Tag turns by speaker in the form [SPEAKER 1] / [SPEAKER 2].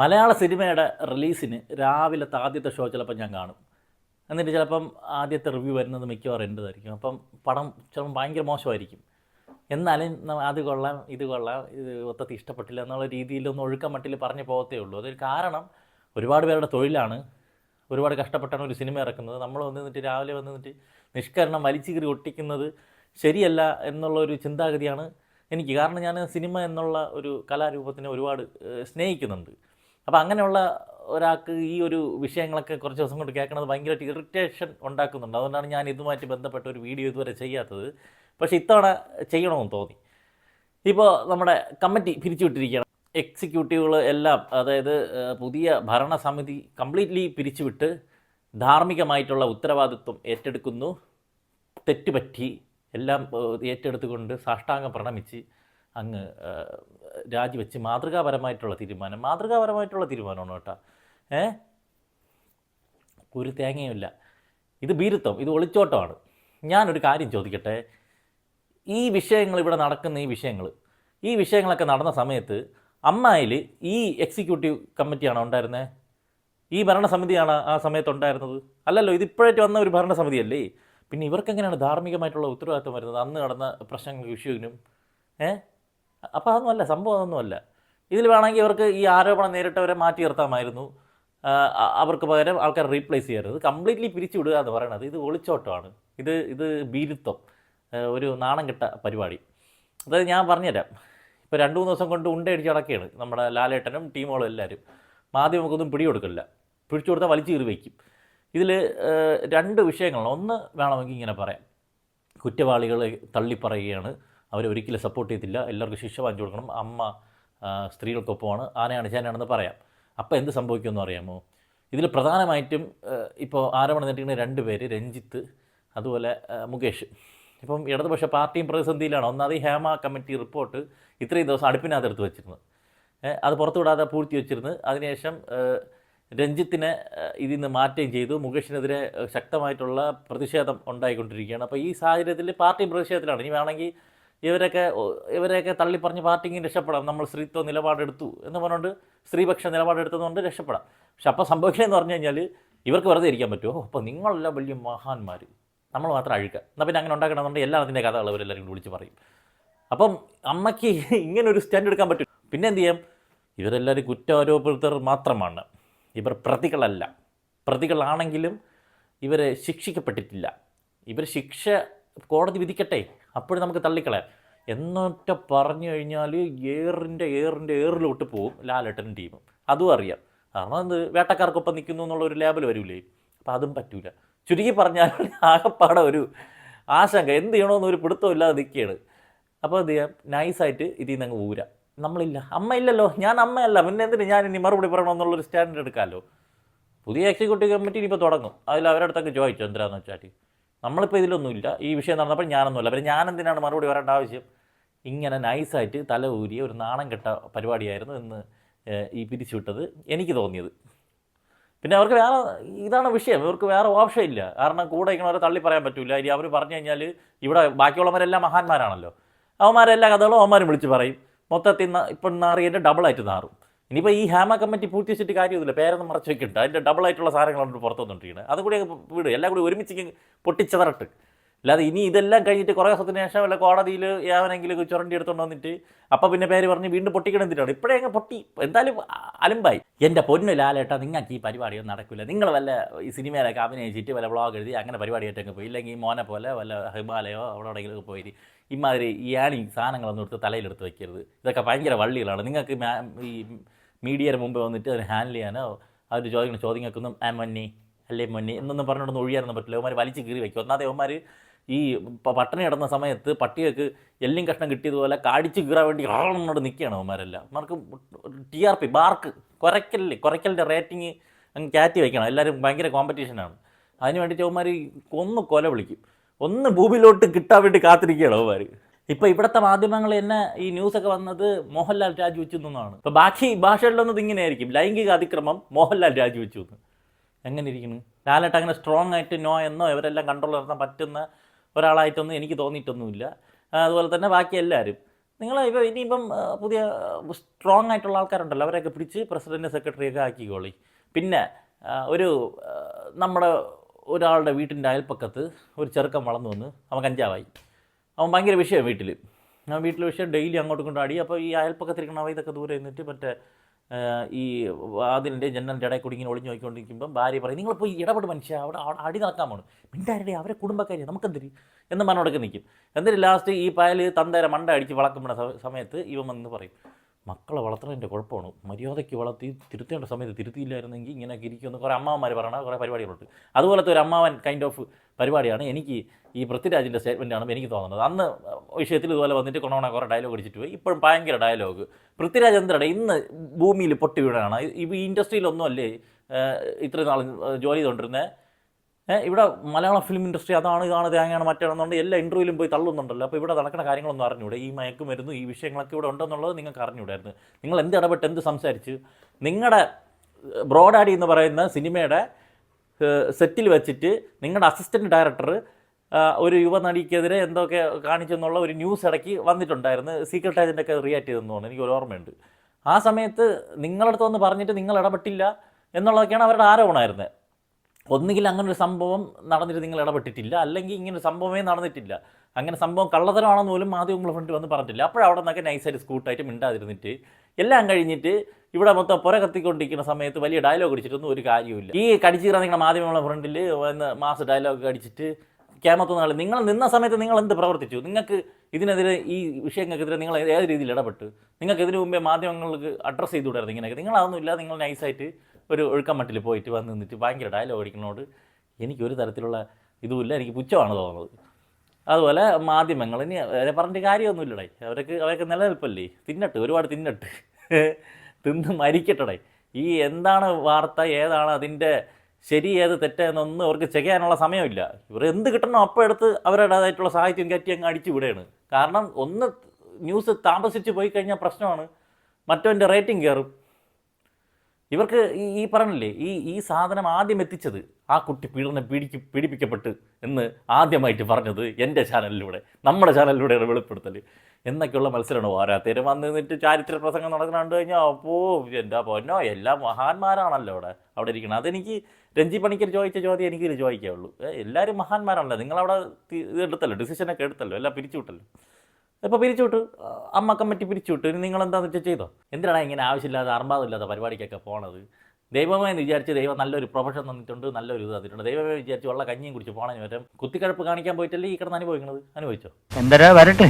[SPEAKER 1] മലയാള സിനിമയുടെ റിലീസിന് രാവിലത്തെ ആദ്യത്തെ ഷോ ചിലപ്പോൾ ഞാൻ കാണും. എന്നിട്ട് ചിലപ്പം ആദ്യത്തെ റിവ്യൂ വരുന്നത് മിക്കവാറും എന്റെതായിരിക്കും അപ്പം പടം ചിലപ്പം ഭയങ്കര മോശമായിരിക്കും. എന്നാലും അത് കൊള്ളാം ഇത് കൊള്ളാം ഇത് മൊത്തത്തിൽ ഇഷ്ടപ്പെട്ടില്ല എന്നുള്ള രീതിയിലൊന്നും ഒഴുക്കം മട്ടിൽ പറഞ്ഞു പോകത്തേ ഉള്ളൂ. അതൊരു കാരണം ഒരുപാട് പേരുടെ തൊഴിലാണ്. ഒരുപാട് കഷ്ടപ്പെട്ടാണ് ഒരു സിനിമ ഇറക്കുന്നത്. നമ്മൾ വന്ന് നിന്നിട്ട് രാവിലെ വന്ന് നിന്നിട്ട് നിഷ്കരണം വലിച്ചു കീറി ഒട്ടിക്കുന്നത് ശരിയല്ല എന്നുള്ള ഒരു ചിന്താഗതിയാണ് എനിക്ക്. കാരണം ഞാൻ സിനിമ എന്നുള്ള ഒരു കലാരൂപത്തിനെ ഒരുപാട് സ്നേഹിക്കുന്നുണ്ട്. അപ്പോൾ അങ്ങനെയുള്ള ഒരാൾക്ക് ഈ ഒരു വിഷയങ്ങളൊക്കെ കുറച്ച് ദിവസം കൊണ്ട് കേൾക്കുന്നത് ഭയങ്കരമായിട്ട് ഇറിറ്റേഷൻ ഉണ്ടാക്കുന്നുണ്ട്. അതുകൊണ്ടാണ് ഞാൻ ഇതുമായിട്ട് ബന്ധപ്പെട്ട ഒരു വീഡിയോ ഇതുവരെ ചെയ്യാത്തത്. പക്ഷേ ഇത്തവണ ചെയ്യണമെന്ന് തോന്നി. ഇപ്പോൾ നമ്മുടെ കമ്മിറ്റി പിരിച്ചുവിട്ടിരിക്കുകയാണ്. എക്സിക്യൂട്ടീവുകൾ എല്ലാം അതായത് പുതിയ ഭരണസമിതി കംപ്ലീറ്റ്ലി പിരിച്ചുവിട്ട് ധാർമ്മികമായിട്ടുള്ള ഉത്തരവാദിത്വം ഏറ്റെടുക്കുന്നു. തെറ്റുപറ്റി എല്ലാം ഏറ്റെടുത്തുകൊണ്ട് സാഷ്ടാംഗം പ്രണമിച്ച് അങ്ങ് രാജിവെച്ച് മാതൃകാപരമായിട്ടുള്ള തീരുമാനം. മാതൃകാപരമായിട്ടുള്ള തീരുമാനമാണ് കേട്ടോ. ഏ? ഒരു തേങ്ങയുമില്ല ഇത് ഭീരുത്വം ഇത് ഒളിച്ചോട്ടമാണ്. ഞാനൊരു കാര്യം ചോദിക്കട്ടെ? ഈ വിഷയങ്ങൾ ഇവിടെ നടക്കുന്ന ഈ വിഷയങ്ങൾ ഈ വിഷയങ്ങളൊക്കെ നടന്ന സമയത്ത് അമ്മായിൽ ഈ എക്സിക്യൂട്ടീവ് കമ്മിറ്റിയാണോ ഉണ്ടായിരുന്നത് ഈ ഭരണസമിതിയാണ് ആ സമയത്ത് ഉണ്ടായിരുന്നത്? അല്ലല്ലോ ഇത് ഇപ്പോഴേറ്റ് വന്ന ഒരു ഭരണസമിതിയല്ലേ? പിന്നെ ഇവർക്കെങ്ങനെയാണ് ധാർമ്മികമായിട്ടുള്ള ഉത്തരവാദിത്വം വരുന്നത്? അന്ന് നടന്ന പ്രശ്നങ്ങൾക്ക് വിഷയത്തിനും ഏ? അപ്പോൾ അതൊന്നുമല്ല സംഭവം അതൊന്നുമല്ല. ഇതിൽ വേണമെങ്കിൽ ഇവർക്ക് ഈ ആരോപണം നേരിട്ടവരെ മാറ്റി നിർത്താമായിരുന്നു. അവർക്ക് പകരം ആൾക്കാർ റീപ്ലേസ് ചെയ്യരുത്. കംപ്ലീറ്റ്ലി പിരിച്ചുവിടുക എന്ന് പറയണത് ഇത് ഒളിച്ചോട്ടമാണ്. ഇത് ഇത് ഭീരുത്വം ഒരു നാണം കെട്ട പരിപാടി. അതായത് ഞാൻ പറഞ്ഞുതരാം. ഇപ്പോൾ രണ്ട് മൂന്ന് ദിവസം കൊണ്ട് ഉണ്ടയടിച്ച് അടക്കുകയാണ് നമ്മുടെ ലാലേട്ടനും ടീമുകളും എല്ലാവരും. മാധ്യമങ്ങൾക്കൊന്നും പിടികൊടുക്കില്ല പിടിച്ചു കൊടുത്താൽ വലിച്ചു കീറി വയ്ക്കും. ഇതിൽ രണ്ട് വിഷയങ്ങളാണ് ഒന്ന് വേണമെങ്കിൽ ഇങ്ങനെ പറയാം. കുറ്റവാളികളെ തള്ളിപ്പറയുകയാണ്. അവരെ ഒരിക്കലും സപ്പോർട്ട് ചെയ്തില്ല എല്ലാവർക്കും ശിക്ഷ വാങ്ങിച്ചു കൊടുക്കണം. അമ്മ സ്ത്രീകൾക്കൊപ്പമാണ്. ആനയാണ് ചേനയാണെന്ന് പറയാം. അപ്പോൾ എന്ത് സംഭവിക്കുമെന്ന് അറിയാമോ? ഇതിൽ പ്രധാനമായിട്ടും ഇപ്പോൾ ആരോപണം നേരിടുന്ന രണ്ട് പേര് രഞ്ജിത്ത് അതുപോലെ മുകേഷ്. ഇപ്പം ഇടതുപക്ഷ പാർട്ടിയും പ്രതിസന്ധിയിലാണ്. ഒന്നാമത് ഈ ഹേമ കമ്മിറ്റി റിപ്പോർട്ട് ഇത്രയും ദിവസം അടുപ്പിനകത്ത് എടുത്ത് വെച്ചിരുന്നത്. അത് പുറത്തുവിടാതെ പൂഴ്ത്തി വെച്ചിരുന്നു അതിനുശേഷം രഞ്ജിത്തിനെ ഇതിൽ നിന്ന് മാറ്റുകയും ചെയ്തു. മുകേഷിനെതിരെ ശക്തമായിട്ടുള്ള പ്രതിഷേധം ഉണ്ടായിക്കൊണ്ടിരിക്കുകയാണ്. അപ്പോൾ ഈ സാഹചര്യത്തിൽ പാർട്ടിയും പ്രതിഷേധത്തിലാണ്. ഇനി വേണമെങ്കിൽ ഇവരൊക്കെ ഇവരെയൊക്കെ തള്ളിപ്പറഞ്ഞ് പാർട്ടിക്കും രക്ഷപ്പെടാം. നമ്മൾ സ്ത്രീത്വ നിലപാടെടുത്തു എന്ന് പറഞ്ഞുകൊണ്ട് സ്ത്രീപക്ഷ നിലപാടെടുത്തതുകൊണ്ട് രക്ഷപ്പെടാം. പക്ഷെ അപ്പോൾ സംഭവിക്കണമെന്ന് പറഞ്ഞു കഴിഞ്ഞാൽ ഇവർക്ക് വെറുതെ ഇരിക്കാൻ പറ്റുമോ? അപ്പോൾ നിങ്ങളെല്ലാം വലിയ മഹാന്മാർ നമ്മൾ മാത്രം അഴുക്കുക എന്നാൽ പിന്നെ അങ്ങനെ ഉണ്ടാക്കണമെന്നുണ്ടെങ്കിൽ എല്ലാം അതിന്റെ കഥകൾ അവരെല്ലാവരും കൂടി വിളിച്ച് പറയും. അപ്പം അമ്മയ്ക്ക് ഇങ്ങനെ ഒരു സ്റ്റാൻഡ് എടുക്കാൻ പറ്റും. പിന്നെ എന്ത് ചെയ്യാം? ഇവരെല്ലാവരും കുറ്റാരോപിതർ മാത്രമാണ്. ഇവർ പ്രതികളല്ല. പ്രതികളാണെങ്കിലും ഇവരെ ശിക്ഷിക്കപ്പെട്ടിട്ടില്ല. ഇവർ ശിക്ഷ കോടതി വിധിക്കട്ടെ? അപ്പോഴും നമുക്ക് തള്ളിക്കളയാം. എന്നൊക്കെ പറഞ്ഞു കഴിഞ്ഞാൽ ഏറിന്റെ ഏറിന്റെ ഏറിലോട്ട് പോവും ലാലേട്ടൻ ടീമും. അതും അറിയാം. കാരണം അത് വേട്ടക്കാർക്കൊപ്പം നിൽക്കുന്നു എന്നുള്ള ഒരു ലേബൽ വരൂലേ? അപ്പം അതും പറ്റൂല. ചുരുക്കി പറഞ്ഞാൽ ആകപ്പാടെ ഒരു ആശങ്ക. എന്ത് ചെയ്യണമെന്ന് ഒരു പിടുത്തം ഇല്ലാതെ നിൽക്കുകയാണ്. അപ്പോൾ എന്ത് ചെയ്യാം? നൈസായിട്ട് ഇതിൽ നിന്ന് അങ്ങ് ഊരാം. നമ്മളില്ല. അമ്മയില്ലല്ലോ ഞാൻ അമ്മയല്ല. പിന്നെ എന്തിന് ഞാൻ ഇനി മറുപടി പറയണമെന്നുള്ളൊരു സ്റ്റാൻഡേർഡ് എടുക്കാമല്ലോ? പുതിയ എക്സിക്യൂട്ടീവ് കമ്മിറ്റി ഇനിയിപ്പോൾ തുടങ്ങും. അതിൽ അവരടുത്തൊക്കെ ചോദിച്ചു എന്തിനാന്ന് വെച്ചാൽ? നമ്മളിപ്പോൾ ഇതിലൊന്നുമില്ല. ഈ വിഷയം നടന്നപ്പോൾ ഞാനൊന്നുമില്ല. പിന്നെ ഞാൻ എന്തിനാണ് മറുപടി പറയേണ്ട ആവശ്യം? ഇങ്ങനെ നൈസായിട്ട് തല ഊരി ഒരു നാണം കെട്ട പരിപാടിയായിരുന്നു എന്ന് ഈ പിരിച്ചുവിട്ടത് എനിക്ക് തോന്നിയത്. പിന്നെ അവർക്ക് വേറെ ഇതാണ് വിഷയം. ഇവർക്ക് വേറെ ഓപ്ഷൻ ഇല്ല. കാരണം കൂടെ ഇങ്ങനെ തള്ളി പറയാൻ പറ്റില്ല ഇനി അവർ പറഞ്ഞു കഴിഞ്ഞാൽ ഇവിടെ ബാക്കിയുള്ളവരെല്ലാം മഹാന്മാരാണല്ലോ. അവന്മാരെല്ലാ കഥകളും അവന്മാരും വിളിച്ച് പറയും. മൊത്തത്തിൽ ഇപ്പം നാറിയതിന്റെ ഡബിളായിട്ട് നാറും. ഇനിയിപ്പോൾ ഈ ഹാമ കമ്മിറ്റി പൂർത്തിച്ചിട്ട് കാര്യമൊന്നുമില്ല. പേരൊന്നും മറച്ച് വെക്കണ്ട. അതിന്റെ ഡബിളായിട്ടുള്ള സാധനങ്ങളുണ്ട് പുറത്തു വന്നിട്ടിരിക്കുന്നത് അതും കൂടി വീട്. എല്ലാം കൂടി ഒരുമിച്ച് പൊട്ടിച്ചതറട്ട് അല്ലാതെ ഇനി ഇതെല്ലാം കഴിഞ്ഞിട്ട് കുറേ ദിവസത്തിന് ശേഷം വല്ല കോടതിയിൽ യാവനെങ്കിലും ചുരണ്ടി എടുത്തുകൊണ്ട് വന്നിട്ട് അപ്പം പിന്നെ പേര് പറഞ്ഞ് വീണ്ടും പൊട്ടിക്കണം എന്തിനാണ് ഇപ്പോഴേ അങ്ങ് പൊട്ടി. എന്തായാലും അലമ്പായി. എന്റെ പൊന്നു ലാലേട്ടാ നിങ്ങൾക്ക് ഈ പരിപാടിയൊന്നും നടക്കില്ല നിങ്ങൾ വല്ല ഈ സിനിമയിലൊക്കെ അഭിനയിച്ചിട്ട് വല്ല വ്ളോഗ് എഴുതി അങ്ങനെ പരിപാടിയായിട്ടൊക്കെ പോയി. ഇല്ലെങ്കിൽ മോനെ പോലെ വല്ല ഹിമാലയോ അവിടെ എവിടെയെങ്കിലും പോയി ഇമാതിരി ഈ ആണി സാധനങ്ങളൊന്നും എടുത്ത് തലയിലെടുത്ത് വെക്കരുത്. ഇതൊക്കെ ഭയങ്കര വള്ളികളാണ്. നിങ്ങൾക്ക് ഈ മീഡിയയുടെ മുമ്പ് വന്നിട്ട് അതിന് ഹാൻഡിൽ ചെയ്യാനോ അവർ ചോദിക്കുന്ന ചോദ്യങ്ങൾക്കൊന്നും ആ മൊന്നി അല്ലേ മൊന്നി? എന്നൊന്നും പറഞ്ഞുകൊണ്ടൊന്നും ഒഴിയാനൊന്നും പറ്റില്ല. അവന്മാർ വലിച്ച് കീറി വയ്ക്കും ഒന്നാമത് അവന്മാർ ഈ പട്ടണി ഇടുന്ന സമയത്ത് പട്ടികൾക്ക് എല്ലും കഷ്ണം കിട്ടിയതുപോലെ കാടിച്ച് കീറാൻ വേണ്ടി ആളെന്നോട് നിൽക്കുകയാണ് അവന്മാരെല്ലാം. അവന്മാർക്ക് ടി ആർ പി ബാർക്ക് കുറയ്ക്കലില്ലേ കുറയ്ക്കലിന്റെ റേറ്റിംഗ് അങ്ങ് കയറ്റി വയ്ക്കണം എല്ലാവരും ഭയങ്കര കോമ്പറ്റീഷനാണ് അതിന് വേണ്ടിയിട്ട് അവന്മാർ ഒന്ന് കൊല വിളിക്കും. ഒന്ന് ഭൂമിയിലോട്ട് കിട്ടാൻ വേണ്ടി കാത്തിരിക്കുകയാണ് അവന്മാർ ഇപ്പൊ ഇവിടുത്തെ മാധ്യമങ്ങൾ തന്നെ ഈ ന്യൂസ് ഒക്കെ വന്നത് മോഹൻലാൽ രാജിവെച്ചു എന്നാണ് ഇപ്പൊ ബാക്കി ഭാഷകളിലൊന്നും ഇങ്ങനെ ആയിരിക്കും ലൈംഗിക അതിക്രമം മോഹൻലാൽ രാജിവെച്ചു എന്ന്. എങ്ങനെ ഇരിക്കുന്നു ലാലേട്ട് അങ്ങനെ സ്ട്രോങ് ആയിട്ട് നോ എന്നോ ഇവരെല്ലാം കൺട്രോൾ നടത്താൻ പറ്റുന്ന ഒരാളായിട്ടൊന്നും എനിക്ക് തോന്നിയിട്ടൊന്നുമില്ല. അതുപോലെ തന്നെ ബാക്കി എല്ലാവരും നിങ്ങൾ ഇപ്പോൾ ഇനിയിപ്പം പുതിയ സ്ട്രോങ് ആയിട്ടുള്ള ആൾക്കാരുണ്ടല്ലോ. അവരെയൊക്കെ പിടിച്ച് പ്രസിഡന്റ് സെക്രട്ടറിയൊക്കെ ആക്കിക്കോളി. പിന്നെ ഒരു നമ്മുടെ ഒരാളുടെ വീട്ടിന്റെ അയൽപ്പക്കത്ത് ഒരു ചെറുക്കം വളർന്നു വന്ന് അവൻ കഞ്ചാവായി. അവൻ ഭയങ്കര വിഷയമാണ് വീട്ടിൽ ആ വീട്ടിൽ വിഷയം ഡെയിലി അങ്ങോട്ട് ഇങ്ങോട്ടും അടി അപ്പോൾ ഈ അയൽപ്പക്കത്തിരിക്കണ അവ ഇതൊക്കെ ദൂരെ നിന്നിട്ട് മറ്റേ ഈ അതിന്റെ ജനലിന്റെ ഇടയിൽ കൂടി ഇങ്ങനെ ഒളിഞ്ഞു നോക്കിക്കൊണ്ടിരിക്കുമ്പോൾ ഭാര്യ പറയും നിങ്ങൾ പോയി ഇടപെട് മനുഷ്യ അവിടെ അവിടെ അടി നടക്കാൻ പോകണം മിണ്ടാരുടെ അവരെ കുടുംബക്കാരി നമുക്കെന്തിരി എന്ന് പറഞ്ഞോടൊക്കെ നിൽക്കും എന്നിട്ട് ലാസ്റ്റ് ഈ പായൽ തന്തേരെ മണ്ട അടിച്ച് വളക്കുമ്പോൾ സമയത്ത് ഇവൻ വന്ന് പറയും മക്കളെ വളർത്തുന്നതിന്റെ കുഴപ്പമാണ്. മര്യാദയ്ക്ക് വളർത്തി തിരുത്തേണ്ട സമയത്ത് തിരുത്തിയില്ലായിരുന്നെങ്കിൽ ഇങ്ങനെയൊക്കെ ഇരിക്കുമെന്ന് കുറേ അമ്മാവന്മാർ പറയണ കുറേ പരിപാടികളുണ്ട്. അതുപോലത്തെ ഒരു അമ്മാവൻ കൈൻഡ് ഓഫ് പരിപാടിയാണ്. എനിക്ക് ഈ പൃഥ്വിരാജിന്റെ സ്റ്റേറ്റ്മെന്റ് ആണ് എനിക്ക് തോന്നുന്നത്. അന്ന് വിഷയത്തിൽ ഇതുപോലെ വന്നിട്ട് കൊണോണ കുറേ ഡയലോഗ് അടിച്ചിട്ട് പോയി. ഇപ്പോഴും ഭയങ്കര ഡയലോഗ് പൃഥ്വിരാജ് എന്തിനാണ് ഇന്ന് ഭൂമിയിൽ പൊട്ടി വീടാണ് ഈ ഇൻഡസ്ട്രിയിലൊന്നും അല്ലേ ഇത്രയും നാൾ ജോലി ചെയ്തുകൊണ്ടിരുന്നത് ഇവിടെ മലയാള ഫിലിം ഇൻഡസ്ട്രി അതാണ് ഇതാണ് തേങ്ങയാണ് മറ്റാണെന്നുണ്ടെങ്കിൽ എല്ലാ ഇന്റർവ്യൂവിലും പോയി തള്ളുന്നുണ്ടല്ലോ. അപ്പോൾ ഇവിടെ നടക്കുന്ന കാര്യങ്ങളൊന്നും അറിഞ്ഞൂടെ? ഈ മയക്കും മയക്കുമരുന്ന് ഈ വിഷയങ്ങളൊക്കെ ഇവിടെ ഉണ്ടെന്നുള്ളത് നിങ്ങൾക്ക് അറിഞ്ഞൂടായിരുന്നു. നിങ്ങൾ എന്ത് ഇടപെട്ട് എന്ത് സംസാരിച്ച്? നിങ്ങളുടെ ബ്രോഡാഡി എന്ന് പറയുന്ന സിനിമയുടെ സെറ്റിൽ വെച്ചിട്ട് നിങ്ങളുടെ അസിസ്റ്റന്റ് ഡയറക്ടർ ഒരു യുവനടിക്കെതിരെ എന്തൊക്കെ കാണിച്ചെന്നുള്ള ഒരു ന്യൂസ് ഇടയ്ക്ക് വന്നിട്ടുണ്ടായിരുന്നു. സീക്രട്ട് ഏജന്റൊക്കെ റിയാക്ട് ചെയ്തെന്ന് എനിക്ക് ഒരു ഓർമ്മയുണ്ട്. ആ സമയത്ത് നിങ്ങളടുത്ത് വന്ന് പറഞ്ഞിട്ട് നിങ്ങൾ ഇടപെട്ടില്ല എന്നുള്ളതൊക്കെയാണ് അവരുടെ ആരോപണമായിരുന്നത് ഒന്നുകിൽ അങ്ങനെ ഒരു സംഭവം നടന്നിട്ട് നിങ്ങൾ ഇടപെട്ടിട്ടില്ല. അല്ലെങ്കിൽ ഇങ്ങനെ ഒരു സംഭവമേ നടന്നിട്ടില്ല. അങ്ങനെ സംഭവം കള്ളതരമാണെന്ന് പോലും മാധ്യമങ്ങളുടെ ഫ്രണ്ട് വന്ന് പറഞ്ഞിട്ടില്ല. അപ്പോഴവിടെ നിന്നൊക്കെ നൈസായിട്ട് സ്കൂട്ടായിട്ട് മിണ്ടാതിരുന്നിട്ട് എല്ലാം കഴിഞ്ഞിട്ട് ഇവിടെ മൊത്തം പുര കത്തിക്കൊണ്ടിരിക്കുന്ന സമയത്ത് വലിയ ഡയലോഗ് അടിച്ചിട്ടൊന്നും ഒരു കാര്യമില്ല ഈ കടിച്ചീറ നിങ്ങളുടെ മാധ്യമങ്ങളുടെ ഫ്രണ്ടിൽ മാസ് ഡയലോഗ് അടിച്ചിട്ട് ക്യാമത്ത് നാളെ നിങ്ങൾ നിന്ന സമയത്ത് നിങ്ങൾ എന്ത് പ്രവർത്തിച്ചു? നിങ്ങൾക്ക് ഇതിനെതിരെ ഈ വിഷയങ്ങൾക്കെതിരെ നിങ്ങൾ ഏത് രീതിയിൽ ഇടപെട്ട്? നിങ്ങൾക്ക് ഇതിനു മുമ്പേ മാധ്യമങ്ങൾക്ക് അഡ്രസ്സ് ചെയ്തുകൂടായിരുന്നു ഇങ്ങനെയൊക്കെ. നിങ്ങളതൊന്നുമില്ല നിങ്ങൾ നൈസായിട്ട് ഒരു ഒഴുക്കമട്ടിൽ പോയിട്ട് വന്ന് നിന്നിട്ട് ഭയങ്കര ഡയലോഗ് അടിക്കുന്നതോട് എനിക്കൊരു തരത്തിലുള്ള ഇതുമില്ല എനിക്ക് പുച്ഛമാണ് തോന്നുന്നത്. അതുപോലെ മാധ്യമങ്ങൾ ഇനി അവരെ പറഞ്ഞിട്ട് കാര്യമൊന്നുമില്ലടേ. അവർക്ക് അവരൊക്കെ നിലനിൽപ്പല്ലേ? തിന്നട്ട് ഒരുപാട് തിന്നട്ട്. തിന്ന് മരിക്കട്ടടേ. ഈ എന്താണ് വാർത്ത ഏതാണ് അതിന്റെ ശരി ഏത് തെറ്റെന്നൊന്നും അവർക്ക് ചെയ്യാനുള്ള സമയമില്ല. ഇവർ എന്ത് കിട്ടണോ അപ്പോൾ എടുത്ത് അവരുടേതായിട്ടുള്ള സാഹിത്യം കയറ്റി അങ്ങ് അടിച്ചു വിടുകയാണ്. കാരണം ഒന്ന് ന്യൂസ് താമസിച്ച് പോയി കഴിഞ്ഞാൽ പ്രശ്നമാണ്. മറ്റവന്റെ റേറ്റിംഗ് കയറും. ഇവർക്ക് ഈ ഈ പറഞ്ഞില്ലേ ഈ ഈ സാധനം ആദ്യം എത്തിച്ചത് ആ കുട്ടി പീഡനം പീഡിക്ക് പീഡിപ്പിക്കപ്പെട്ട് എന്ന് ആദ്യമായിട്ട് പറഞ്ഞത് എന്റെ ചാനലിലൂടെ നമ്മുടെ ചാനലിലൂടെയാണ് വെളിപ്പെടുത്തൽ എന്നൊക്കെയുള്ള മത്സരമാണ്. ഓരോരുത്തരും വന്ന് നിന്നിട്ട് ചാരിത്ര പ്രസംഗം നടക്കുന്നുണ്ട് കഴിഞ്ഞാൽ അപ്പോൾ എന്റെ പൊന്നോ എല്ലാ മഹാന്മാരാണല്ലോ അവിടെ അവിടെ ഇരിക്കണം. അതെനിക്ക് രഞ്ജി പണിക്കർ ചോദിച്ച ചോദ്യം എനിക്ക് ചോദിക്കാവുള്ളൂ. എല്ലാവരും മഹാന്മാരാണല്ലോ. നിങ്ങളവിടെ ഇത് എടുത്തല്ലോ ഡിസിഷനൊക്കെ എടുത്തല്ലോ എല്ലാം പിരിച്ചുവിട്ടല്ലോ. ഇപ്പോൾ അമ്മക്കം അമ്മ കമ്മിറ്റി പിരിച്ചുവിട്ടു ഇനി നിങ്ങളെന്താന്ന് വെച്ചാൽ ചെയ്തോ? എന്തിനാണ് ഇങ്ങനെ ആവശ്യമില്ലാതെ അർമാതില്ലാത്ത പരിപാടിക്കൊക്കെ പോണത്? ദൈവമേ എന്ന് വിചാരിച്ച് ദൈവം നല്ലൊരു പ്രൊഫഷൻ തന്നിട്ടുണ്ട് നല്ലൊരു ഇത് തന്നിട്ടുണ്ട്. ദൈവമേ വിചാരിച്ച് ഉള്ള കഞ്ഞിയും കുടിച്ച് പോകണമെന്ന് പറ്റും കുത്തിക്കഴപ്പ് കാണിക്കാൻ പോയിട്ടല്ലേ ഈ കിടന്ന് അനുഭവിക്കുന്നത് അനുഭവിച്ചോ?
[SPEAKER 2] എന്തരാ വരട്ടെ